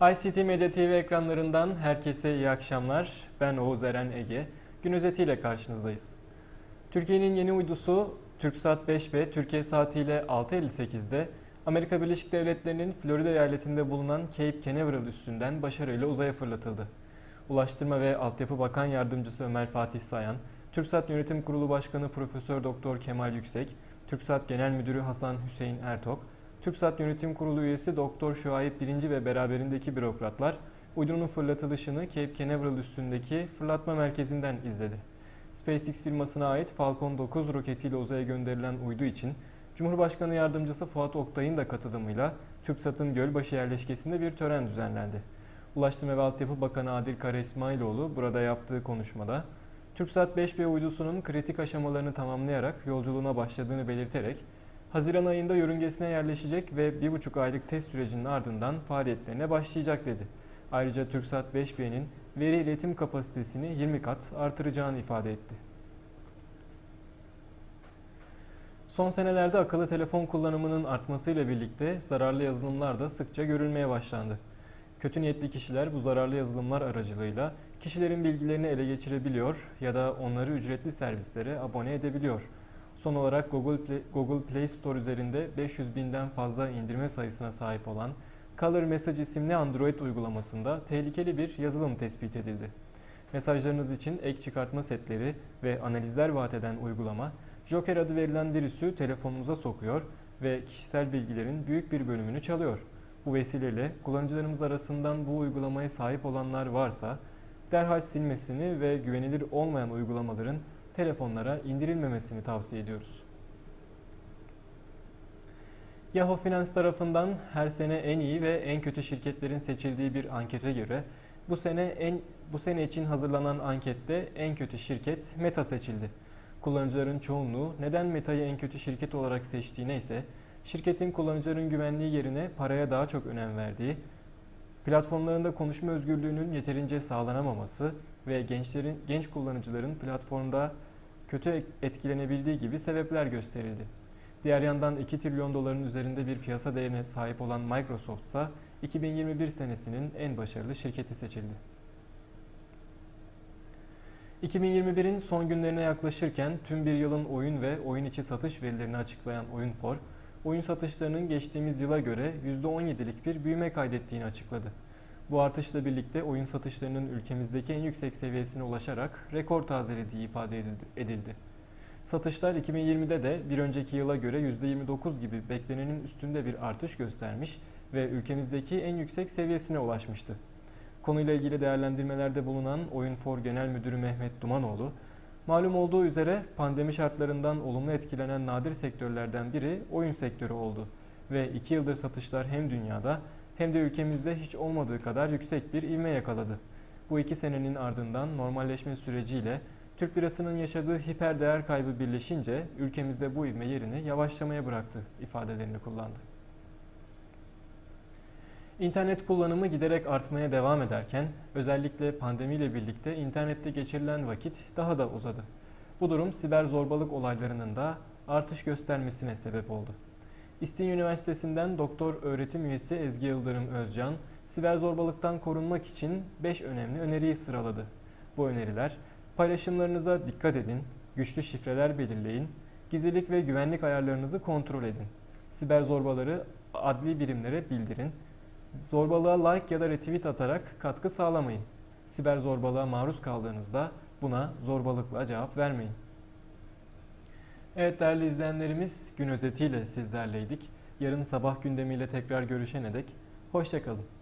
ICT Medya TV ekranlarından herkese iyi akşamlar. Ben Oğuz Eren Ege. Gün özetiyle karşınızdayız. Türkiye'nin yeni uydusu TürkSat 5B Türkiye saatiyle 6.58'de Amerika Birleşik Devletleri'nin Florida eyaletinde bulunan Cape Canaveral üstünden başarıyla uzaya fırlatıldı. Ulaştırma ve Altyapı Bakan Yardımcısı Ömer Fatih Sayan, TürkSat Yönetim Kurulu Başkanı Profesör Doktor Kemal Yüksek, TürkSat Genel Müdürü Hasan Hüseyin Ertok, TürkSat Yönetim Kurulu üyesi Doktor Şuayip Birinci ve beraberindeki bürokratlar uydunun fırlatılışını Cape Canaveral üstündeki fırlatma merkezinden izledi. SpaceX firmasına ait Falcon 9 roketiyle uzaya gönderilen uydu için Cumhurbaşkanı Yardımcısı Fuat Oktay'ın da katılımıyla TürkSat'ın Gölbaşı yerleşkesinde bir tören düzenlendi. Ulaştırma ve Altyapı Bakanı Adil Kara İsmailoğlu burada yaptığı konuşmada TürkSat 5B uydusunun kritik aşamalarını tamamlayarak yolculuğuna başladığını belirterek Haziran ayında yörüngesine yerleşecek ve bir buçuk aylık test sürecinin ardından faaliyetlerine başlayacak dedi. Ayrıca TürkSat 5B'nin veri iletim kapasitesini 20 kat artıracağını ifade etti. Son senelerde akıllı telefon kullanımının artmasıyla birlikte zararlı yazılımlar da sıkça görülmeye başlandı. Kötü niyetli kişiler bu zararlı yazılımlar aracılığıyla kişilerin bilgilerini ele geçirebiliyor ya da onları ücretli servislere abone edebiliyor. Son olarak Google Play, Google Play Store üzerinde 500 binden fazla indirme sayısına sahip olan Color Message isimli Android uygulamasında tehlikeli bir yazılım tespit edildi. Mesajlarınız için ek çıkartma setleri ve analizler vaat eden uygulama, Joker adı verilen virüsü telefonunuza sokuyor ve kişisel bilgilerin büyük bir bölümünü çalıyor. Bu vesileyle kullanıcılarımız arasından bu uygulamaya sahip olanlar varsa derhal silmesini ve güvenilir olmayan uygulamaların telefonlara indirilmemesini tavsiye ediyoruz. Yahoo Finans tarafından her sene en iyi ve en kötü şirketlerin seçildiği bir ankete göre bu sene en bu sene için hazırlanan ankette en kötü şirket Meta seçildi. Kullanıcıların çoğunluğu neden Meta'yı en kötü şirket olarak seçtiğine ise şirketin kullanıcıların güvenliği yerine paraya daha çok önem verdiği, platformlarında konuşma özgürlüğünün yeterince sağlanamaması ve gençlerin genç kullanıcıların platformda kötü etkilenebildiği gibi sebepler gösterildi. Diğer yandan 2 trilyon doların üzerinde bir piyasa değerine sahip olan Microsoft ise 2021 senesinin en başarılı şirketi seçildi. 2021'in son günlerine yaklaşırken tüm bir yılın oyun ve oyun içi satış verilerini açıklayan Oyun4, oyun satışlarının geçtiğimiz yıla göre %17'lik bir büyüme kaydettiğini açıkladı. Bu artışla birlikte oyun satışlarının ülkemizdeki en yüksek seviyesine ulaşarak rekor tazelediği ifade edildi. Satışlar 2020'de de bir önceki yıla göre %29 gibi beklenenin üstünde bir artış göstermiş ve ülkemizdeki en yüksek seviyesine ulaşmıştı. Konuyla ilgili değerlendirmelerde bulunan Oyun4 Genel Müdürü Mehmet Dumanoğlu, malum olduğu üzere pandemi şartlarından olumlu etkilenen nadir sektörlerden biri oyun sektörü oldu ve 2 yıldır satışlar hem dünyada hem de ülkemizde hiç olmadığı kadar yüksek bir ivme yakaladı. Bu iki senenin ardından normalleşme süreciyle Türk lirasının yaşadığı hiper değer kaybı birleşince ülkemizde bu ivme yerini yavaşlamaya bıraktı ifadelerini kullandı. İnternet kullanımı giderek artmaya devam ederken özellikle pandemiyle birlikte internette geçirilen vakit daha da uzadı. Bu durum siber zorbalık olaylarının da artış göstermesine sebep oldu. İstinye Üniversitesi'nden doktor öğretim üyesi Ezgi Yıldırım Özcan, siber zorbalıktan korunmak için 5 önemli öneriyi sıraladı. Bu öneriler, paylaşımlarınıza dikkat edin, güçlü şifreler belirleyin, gizlilik ve güvenlik ayarlarınızı kontrol edin. Siber zorbaları adli birimlere bildirin. Zorbalığa like ya da retweet atarak katkı sağlamayın. Siber zorbalığa maruz kaldığınızda buna zorbalıkla cevap vermeyin. Evet değerli izleyenlerimiz gün özetiyle sizlerleydik. Yarın sabah gündemiyle tekrar görüşene dek hoşçakalın.